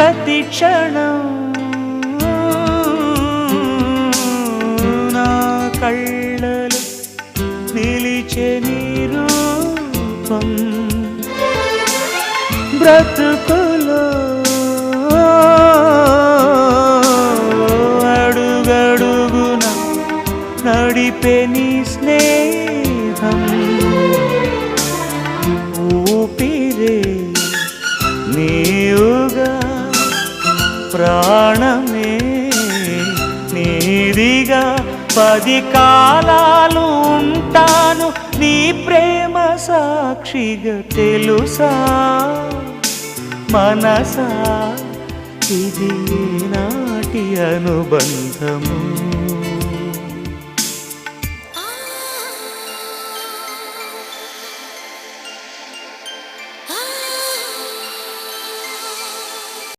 ప్రతి క్షణం నా కళ్ళలు నిలిచే నీ రూపం. బ్రతుకులో అడుగడుగున నడిపే నీ స్నేహం. ఊపిరే నీ ప్రాణమే నీదిగా పది కాలాలు ఉంటాను నీ ప్రేమ సాక్షిగా తెలుసా? మనసా ఇది నాటి అనుబంధము.